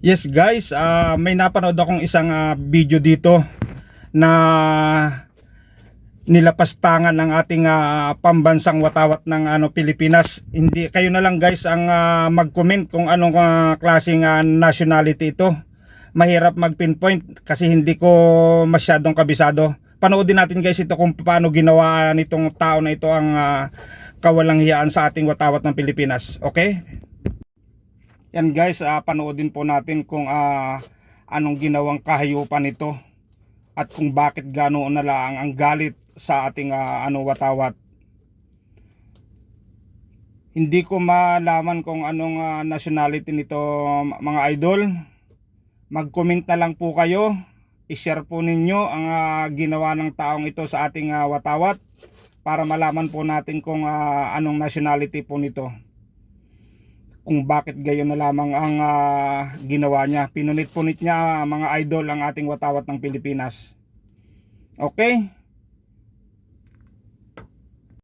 Yes guys, ah, may napanood akong isang ah, video dito na nilapastangan ng ating ah, pambansang watawat ng ano Pilipinas. Hindi kayo na lang guys ang ah, mag-comment kung anong ah, klaseng ah, nationality ito. Mahirap mag-pinpoint kasi hindi ko masyadong kabisado. Panoodin natin guys ito kung paano ginawa nitong tao na ito ang ah, kawalang hiyaan sa ating watawat ng Pilipinas. Okay? Yan guys, ah, panoodin po natin kung ah, anong ginawang kahayupan nito at kung bakit ganoon na lang ang galit sa ating ah, ano watawat. Hindi ko malaman kung anong ah, nationality nito mga idol. Mag-comment na lang po kayo. I-share po ninyo ang ah, ginawa ng taong ito sa ating ah, watawat para malaman po natin kung ah, anong nationality po nito kung bakit gayon na lamang ang ah, ginawa niya. Pinunit-punit niya ah, mga idol ang ating watawat ng Pilipinas. Okay?